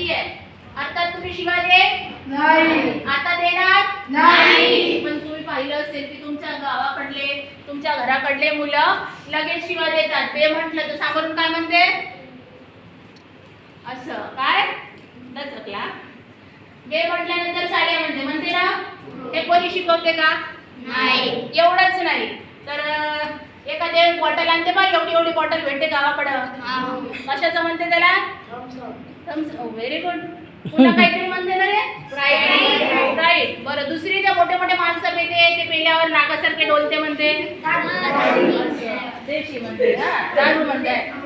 आहे अर्थात तुम्ही शिवा दे नाही. आता देणार नाही. पण तुम्ही पाहिलं असेल की तुमच्या गावाकडले तुमच्या घराकडले मुलं लगेच शिवा देतात. बे म्हटलं तर सामोरून काय म्हणते? असं. काय? दचकला बे म्हटल्यानंतर साड्या म्हणते म्हणते ना हे कोणी शिकवते का? नाही. एवढंच नाही. तर एखादे बॉटल आणते बा एवढी एवढी बॉटल भेटते गावाकडं. कशाचं म्हणते त्याला? व्हेरी गुड पुन्हा काहीतरी म्हणते ना रे? Sprite. राईट बरं दुसरी जे मोठे मोठे माणसं पेते ते पेल्यावर नाकासारखे डोलते म्हणते. देशी म्हणते दारू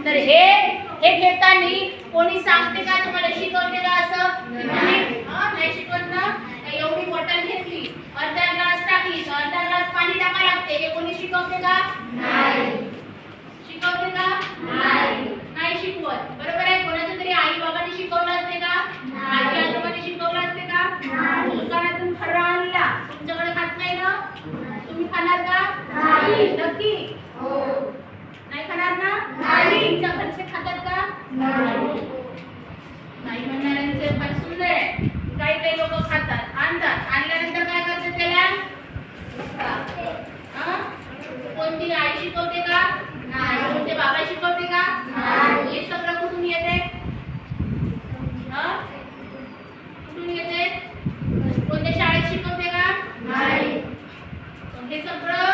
तर हे हे घेताना कोणी सांगते का तुम्हाला शिकवते का असं तुम्ही, हा, नाही शिकवत ना तर एवढी बॉटल घेतली अर्धा ग्लास टाकली ग्लास पाणी टाका लागते. हे कोणी शिकवते का? शिकवते का? नाही. शिकवत. बरोबर आहे? कोणाच्या तरी आई बाबांनी शिकवलं असते का? आजी आजोबांनी शिकवलं असते का? दुकानातून खरं आणला. तुमच्याकडे खात नाही ना? तुम्ही खाणार का? नाही. नक्की नाही खाणार ना नाही. तुमच्या घरचे खातात का नाही म्हणणाऱ्यांचे फार सुंदर आहे काही काही लोक खातात आणतात आणल्यानंतर काय करतात त्याला हा? कोणती का? कोणते बाबा शिकवते का? नाही. हे सगळं कुठून येते? कुठून येते? कोणत्या शाळेत शिकवते का? हे सगळं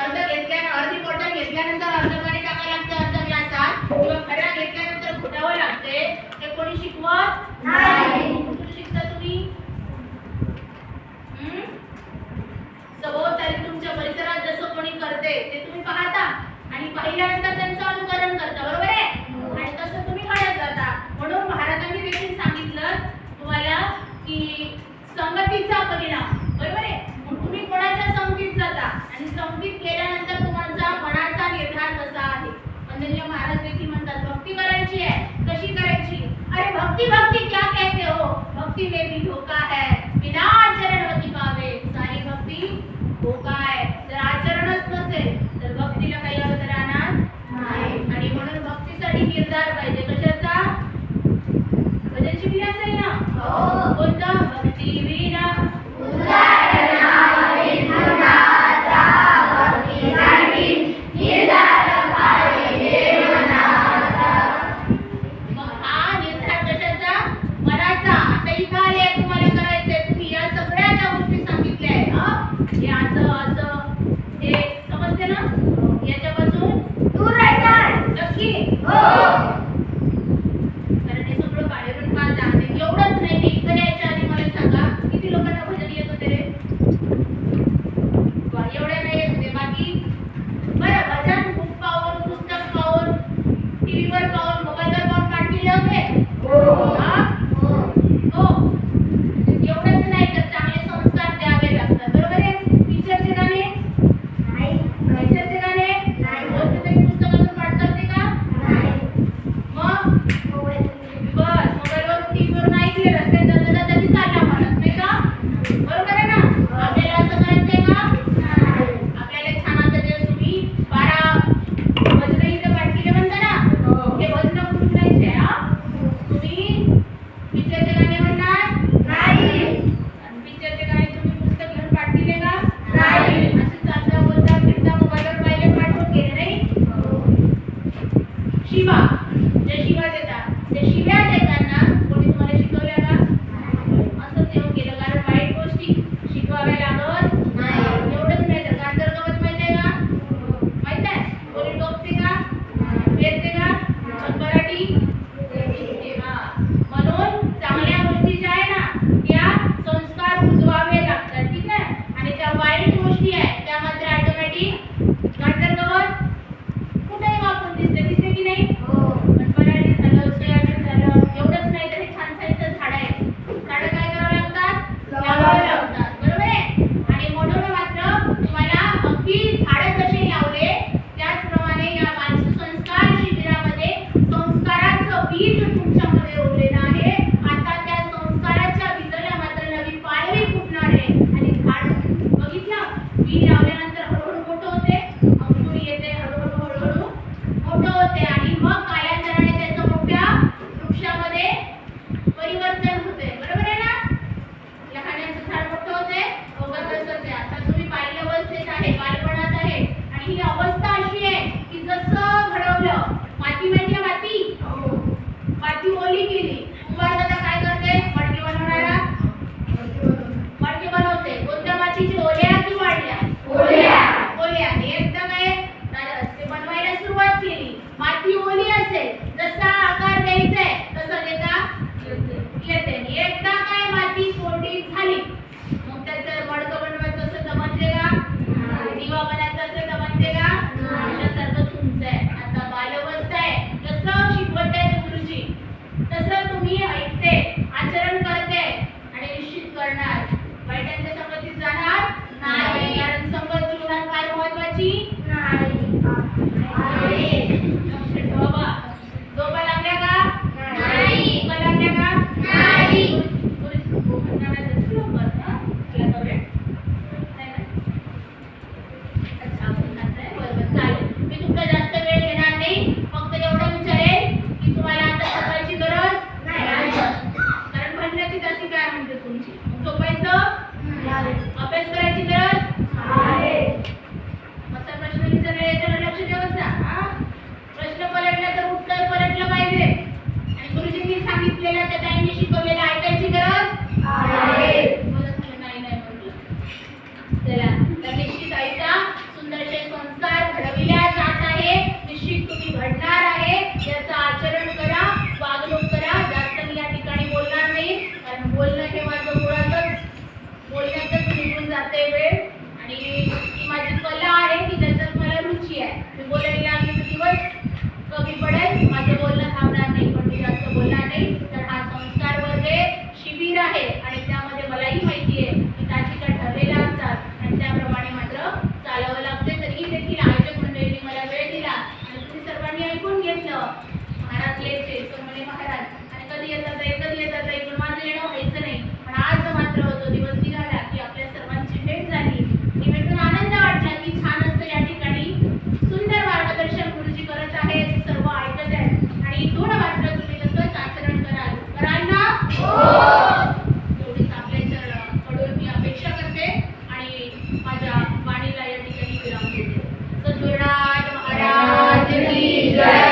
अर्ध घेतल्या अर्धी बॉटल घेतल्यानंतर अर्ध पाणी टाकावं लागतं अर्ध ग्लासात. किंवा खऱ्या घेतल्यानंतर घुटावं लागते. हे कोणी शिकवत? कुठून शिकता तुम्ही हम्म? सभोवताली तुमच्या परिसरात जसं कोणी करते ते तुम्ही पाहता आणि ಟಿವಿ बोलायला लागले तर दिवस कमी पडेल. माझे बोलणं थांबणार नाही पण मी जास्त बोलणार नाही. तर हा संस्कार वर्गे शिबिर आहे आणि त्यामध्ये मलाही माहिती आहे की तासिका ठरलेल्या असतात. आणि त्याप्रमाणे मात्र चालावं लागते तरीही देखील आयोजक मंडळींनी मला वेळ दिला आणि तुम्ही सर्वांनी ऐकून घेतलं. महाराज लेचे सोमने महाराज. आणि कधी येतात कधी येतात पण माझं येणं व्हायचं. आणि थोडं मात्र तुम्ही तसंच आचरण कराल? कराल ना? एवढीच आपल्या कडून मी अपेक्षा करते आणि माझ्या वाणीला या ठिकाणी विराम देते. सद्गुरुनाथ महाराज की जय!